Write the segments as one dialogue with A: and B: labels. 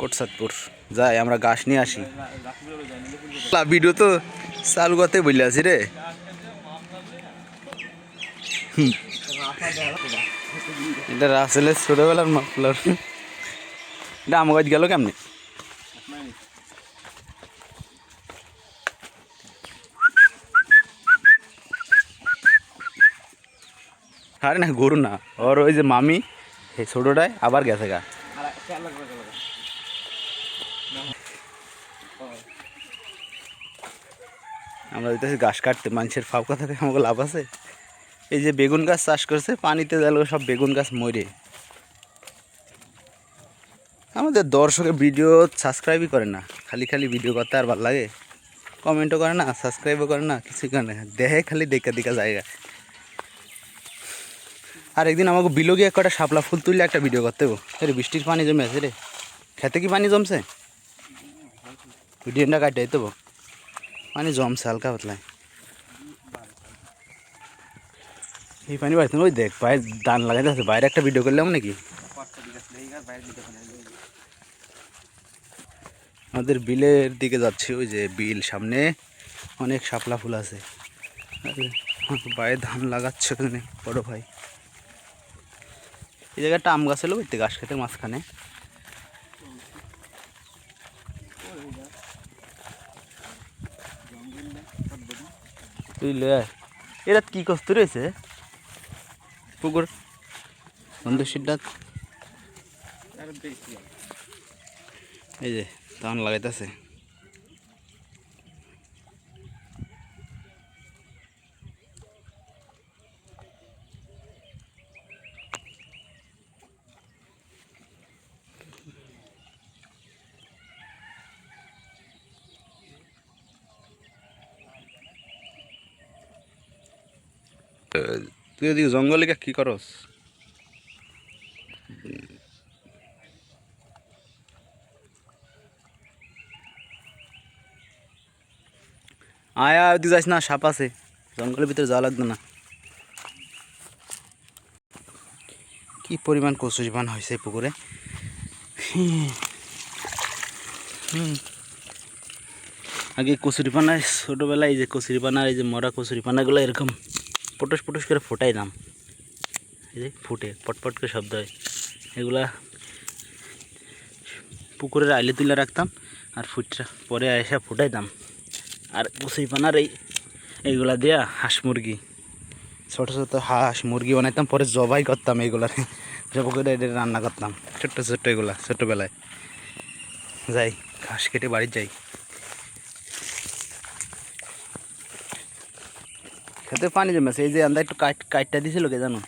A: কোটসাদপুর। যাই, আমরা গাছ নিয়ে আসি। ভিডিও তো চালু করতে বললে আছি রে। এটা রাসেলের ছোটবেলার মাফলার এটা আমার কাছে গেল কেমনি? আরে না, গরু না। ওর ওই যে মামি ছোটোটায় আবার গেছে গা। আমরা দিতেছি গাছ কাটতে, মানুষের ফাঁকা থাকে আমাকে লাভ আছে। এই যে বেগুন গাছ চাষ করছে, পানিতে দিলে সব বেগুন গাছ মরে। আমাদের দর্শকের ভিডিও সাবস্ক্রাইবই করে না, খালি খালি ভিডিও করতে আর ভালো লাগে? কমেন্টও করে না সাবস্ক্রাইবও করে না কিছুই করে না দেখে খালি দেখা দেখা জায়গা। আর একদিন আমাকে বিলো গিয়ে কটা শাপলা ফুল তুললে একটা ভিডিও করতে হব বৃষ্টির পানি জমে আছে রে। খেতে কি পানি জমছে? ভিডিওটা কাটে দেবো পানি জমছে হালকা পাতলায় এই পানি বাড়িতে ওই দেখ, বাইরে দান লাগাইতে আছে, বাইরে একটা ভিডিও করলাম নাকি? আমাদের বিলের দিকে যাচ্ছি, ওই যে বিল সামনে, অনেক শাপলা ফুল আছে। বাইরে ধান লাগাচ্ছে ওখানে, বড় ভাই। এই জায়গাটা আম গাছ হলো বুঝতে গাছ খেতে মাঝখানে। তুই লয় এরা কি কষ্ট রয়েছে? পুকুর। বন্ধু সিদ্ধার্থ। এই যে ধান লাগাইতেছে। তুই এদিকে জঙ্গলে গিয়ে কি করস? আয়া ওদিকে যাস না, সাপ আছে। জঙ্গলের ভিতরে যাওয়া লাগবে না। কি পরিমাণ কচুরি পান হয়েছে পুকুরে? আগে কচুরি পানায় ছোটোবেলায় এই যে কচুরি পানা এই যে মরা কচুরি পানাগুলো এরকম। পটস পটস করে ফোটাইলাম এই যে ফুটে, পটপট করে শব্দ হয়। এগুলা পুকুরের আইলে তুলে রাখতাম আর ফুটটা পরে এসে ফুটাইতাম আর কচুরি পানার এই, এইগুলা দিয়া হাঁস মুরগি। ছোটো ছোটো হাঁস মুরগি বানাইতাম, পরে জবাই করতাম এইগুলার। জব করে এটা রান্না করতাম। ছোট্ট ছোট্ট এগুলা ছোটোবেলায় যাই, ঘাস কেটে বাড়ি যাই। খেতে পানি জমেছে এই যে আন্দা একটু কাট কাটটা দিছিল কে জানো?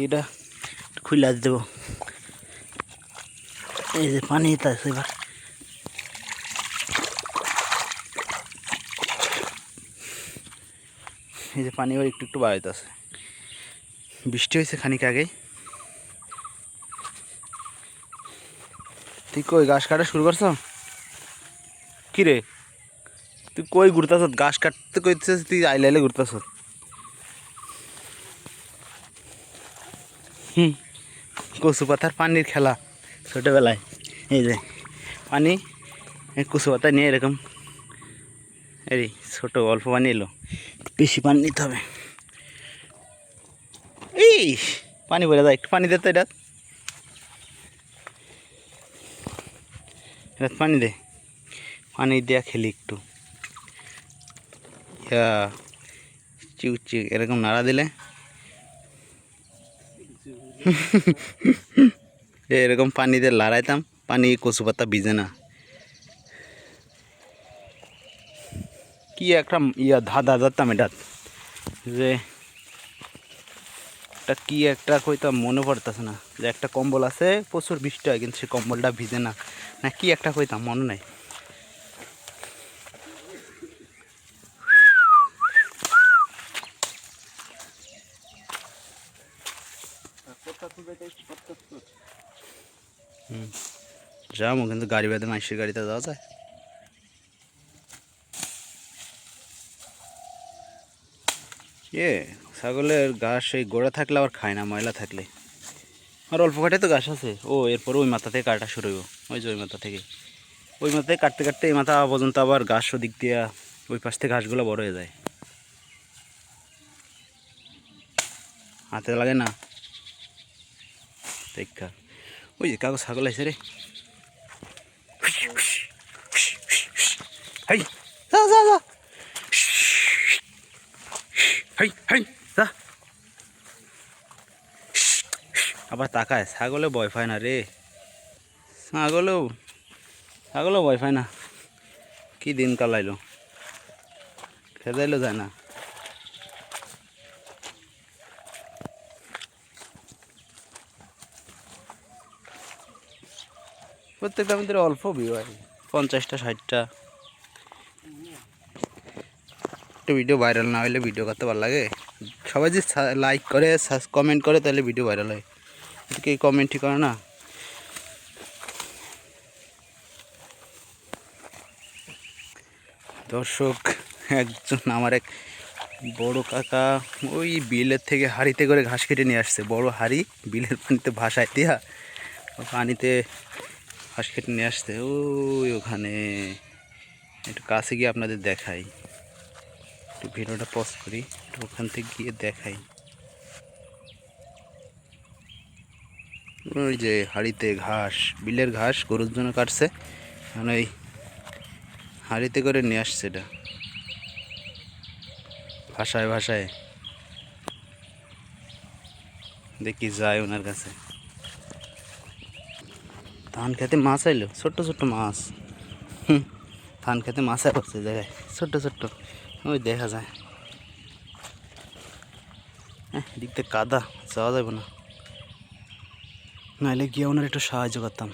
A: এইটা খুলে দেবো। এই যে পানি আছে এবার। এই যে পানি এবার একটু একটু বাড়াইতেছে। বৃষ্টি হয়েছে খানিক আগেই। তুই কই, ঘাস কাটা শুরু করছ? কি রে? তুই কই ঘুরতাছ? ঘাস কাটতে কইতেছিস, তুই আইলে আইলে ঘুরতাছ। হুম কচু পাতার পানির খেলা ছোটোবেলায়। এই যে, পানি কচু পাতা নিয়ে এরকম। এই ছোট অল্প পানি এলো, বেশি পানি নিতে হবে। এই পানি ভরে যায় একটু পানি দে তো এটা। এটা পানি দে, পানি দেয়া খেলি একটু। ইয়া চিউ চিউ এরকম নাড়া দিলে? এরকম পানি দিয়ে লড়াইতাম, পানি কচু পাতা ভিজে না। কি একটা ইয়া ধাঁধা ধরতাম এটা। যে একটা কি একটা কইতাম মনে পড়তেছে না। যে একটা কম্বল আছে, প্রচুর বৃষ্টি হয়, কিন্তু সে কম্বলটা ভিজে না। না, কি একটা কইতাম, মনে নাই। যাব কিন্তু গাড়ি বেঁধে মাইসের গাড়িতে যাওয়া যায়। এ, ছাগলের ঘাস এই গোড়া থাকলে আবার খায় না, ময়লা থাকলে। আর অল্প কাটে তো ঘাস আছে। ও, এরপর ওই মাথা থেকে কাটা শুরু হইব। ওই যে ওই মাথা থেকে। ওই মাথা থেকে কাটতে কাটতে এই মাথা পর্যন্ত আবার ঘাস ওদিক দিয়ে ওই পাশ থেকে ঘাসগুলো বড় হয়ে যায়। হাতে লাগে না? দেখা ওই যে কাগজ ছাগল আছে রে হাই যা যা যা হাই হাই যা আবার তাকায় ছাগলে ভয় পায় না রে ছাগলেও ছাগলেও ভয় পায় না কি দিন কালাইলো খেদাইলো যায় না প্রত্যেকটা আমাদের অল্প ভিউ হয় পঞ্চাশটা ষাটটা। একটা ভিডিও ভাইরাল না হলে ভিডিও করতে ভালো লাগে। সবাই যদি লাইক করে কমেন্ট করে তাহলে ভিডিও ভাইরাল হয়। কেউ কমেন্টই করে না। দর্শক একজন আমার এক বড় কাকা ওই বিলের থেকে হাড়িতে করে ঘাস কেটে নিয়ে আসছে। বড় হাড়ি বিলের পানিতে ভাসায় দিয়া পানিতে ঘাস কেটে নিয়ে আসতে, ওই ওখানে। একটু কাছে গিয়ে আপনাদের দেখাই। একটু ভিডিওটা পজ করি, একটু ওখান থেকে গিয়ে দেখাই। ওই যে হাড়িতে ঘাস, বিলের ঘাস, গরুর জন্য কাটছে। মানে ওই হাড়িতে করে নিয়ে আসছে এটা। ভাষায় ভাষায়। দেখি যায় ওনার কাছে। ধান খেতে মাছ আইলো, ছোট্ট ছোট্ট মাছ। হুম, ধান খেতে মাছ পড়ছে জায়গায়, ছোট্ট ছোট্ট। ওই দেখা যায়। হ্যাঁ দিকতে কাদা, যাওয়া যাবে না। নাহলে গিয়ে ওনার একটু সাহায্য করতাম।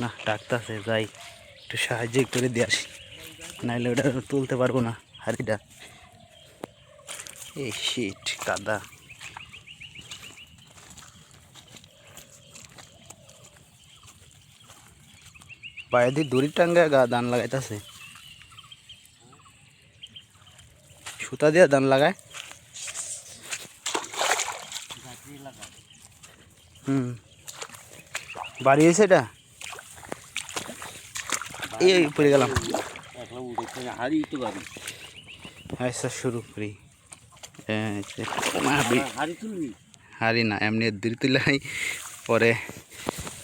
A: না, ডাক্তার আছে, যাই। একটু সাহায্য করে দিয়ে আসি। নাহলে ওটা তুলতে পারব না, হাড়িটা। এই শিট কাদা। পায়ে দিয়ে দড়ি টাঙ্গা গা দান লাগাইতেছে সুতা দিয়ে দান লাগায় হুম বাড়ি হয়েছে এটা এই পড়ে গেলাম
B: হাড়ি তো গাড়ি
A: আচ্ছা শুরু করি আচ্ছা, মা, বি-
B: হাড়ি তুলবি
A: হারি না এমনি দূর তুলাই পরে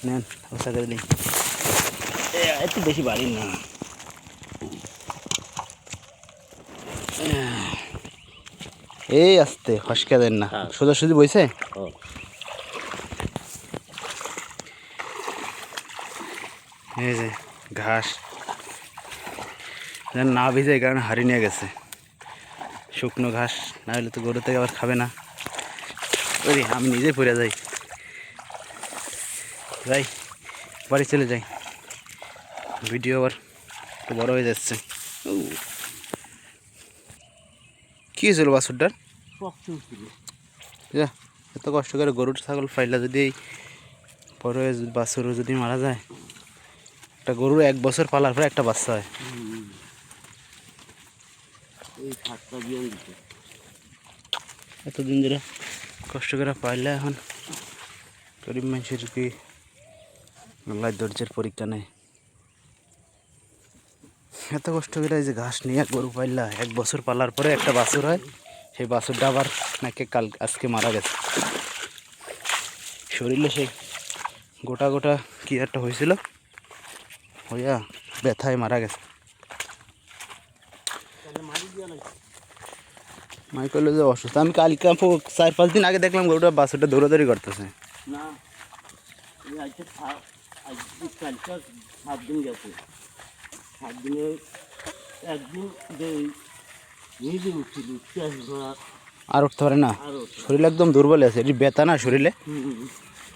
A: নেন অবস্থা করে দিই এ, একটু বেশি বাড়ি না। এই আসতে হসকা দেন না।
B: হ্যাঁ।
A: সোজাসুজি বইছে? এই যে ঘাস। না ভিজে এই কারণে হারিয়ে নিয়ে গেছে। শুকনো ঘাস না হলে তো গরু থেকে আবার খাবে না। আমি নিজে পড়ে যাই। যাই বাড়ি চলে যাই। ভিডিও আবার একটু বড় হয়ে যাচ্ছে। কি হয়েছিল বাছুরটার? যা এত কষ্ট করে গরু ছাগল ফাইলা যদি এই বড় হয়ে যদি বাছুরও যদি মারা যায় একটা গরুর এক বছর পালার পরে একটা বাচ্চা হয়। এতদিন ধরে কষ্ট করে পাইলে এখন গরিব মানুষের কি আল্লাহ ধৈর্যের পরীক্ষা নেই? এত কষ্ট করে যে ঘাস নিয়ে গরু পাইলা, এক বছর পালার পরে একটা বাছুর হয়। সেই বাছুরটা আবার নাকি কাল, আজকে মারা গেছে। শরীরে সেই গোটা গোটা কি একটা হয়েছিল, হইয়া ব্যথায় মারা গেছে। মাই করল যে অসুস্থ। আমি কালকে চার পাঁচ দিন আগে দেখলাম গরুটা বাছুরটা দৌড়াদৌড়ি করতেছে।
B: না সাত দিন গেছে। সাত একদিন যে নিজে উঠছিল
A: আর উঠতে পারে না। শরীর একদম দুর্বল আছে এটি ব্যথা না শরীরে?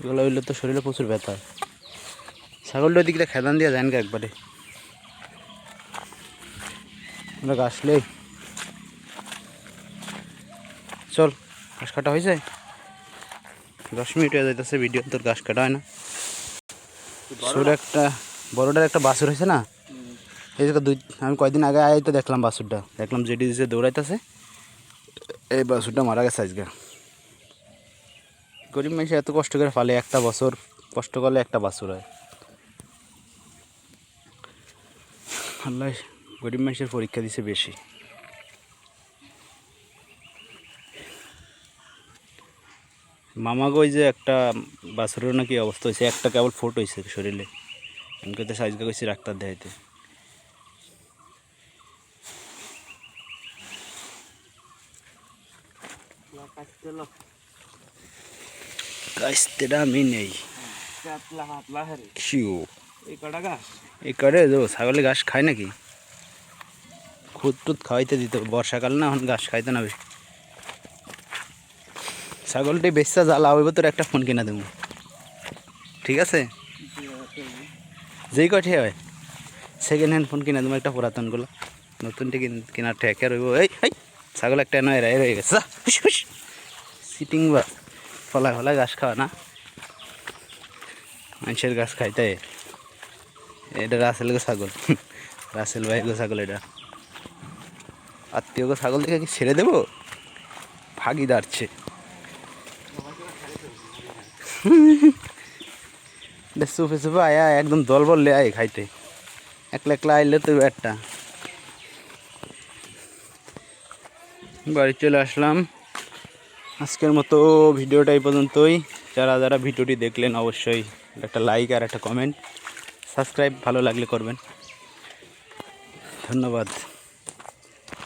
A: এগুলো হইলে তো শরীরে প্রচুর ব্যথা। হয় ছাগলটার দিকটা খেদান দিয়ে যান গে একবারে। আমরা আসলে চল ঘাস কাটা হয়েছে? দশ মিনিট হয়ে যাইতেছে ভিডিও তোর ঘাস কাটা হয় না। ছোট একটা বড়টার একটা বাছুর হয়েছে না? এই যে দুই আমি কয়েকদিন আগে আয় তো দেখলাম বাছুরটা। দেখলাম যেটি যে দৌড়াইতেছে, এই বাছুরটা মারা গেছে আজকে। গরিব মানুষ এত কষ্ট করে ফালে একটা বছর কষ্ট করলে একটা বাছুর হয়। আল্লাহ গরিব মানুষের পরীক্ষা দিছে বেশি। মামা কই যে একটা বাছুরের নাকি অবস্থা হয়েছে, একটা কেবল ফোট হয়েছে শরীরে। এমনকি তো সাইজকে কইছি ডাক্তার দেখাইতে। কাস্তেটা আমি নেই।
B: কাতলা হাতলা হারে এই কটা গাছ?
A: এই করে যো ছাগলে ঘাস খায় নাকি? খুদ টুদ খাওয়াইতে দিত বর্ষাকাল না এখন ঘাস খাইতে না ছাগলটি বেচা জ্বালা হইব তোর একটা ফোন কিনা দেবো। ঠিক আছে? যেই কঠে হয় সেকেন্ড হ্যান্ড ফোন কিনা দেবো একটা পুরাতন পুরাতনগুলো নতুনটি কিন- কেনার ঠেকে রইব। এই ছাগল একটা নয় রায় গেছে। সিটিং বা ফলা ফলা ঘাস খাওয়া, না? মানুষের ঘাস খাইতে। এটা রাসেল গো ছাগল। রাসেল ভাই গো ছাগল এটা। আত্মীয় গো ছাগল দেখে কি ছেড়ে দেবো? ভাগি দাঁড়ছে সুফে সুফে আয়া, একদম দল বললে আয় খাইতে। একলা একলা আইলে তো একটা। বাড়ি চলে আসলাম। আজকের মতো ভিডিওটা এই পর্যন্তই। যারা যারা ভিডিওটি দেখলেন অবশ্যই একটা লাইক আর একটা কমেন্ট সাবস্ক্রাইব ভালো লাগলে করবেন। ধন্যবাদ।